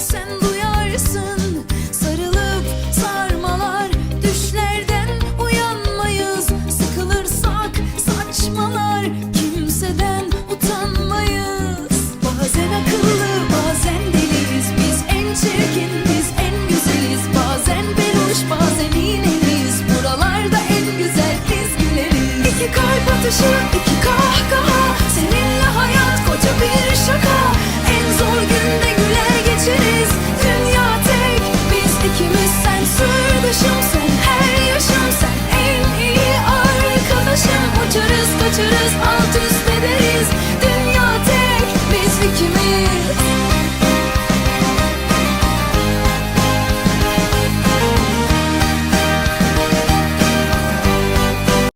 sen duyarsın. Sarılıp sarmalar düşlerden uyanmayız. Sıkılırsak saçmalar kimseden utanmayız. Bazen akıllı bazen deliriz biz en çirkin en güzeliz. Bazen beluş bazen iğneliz buralarda en güzel güleriz İki kalp atışı Oh. on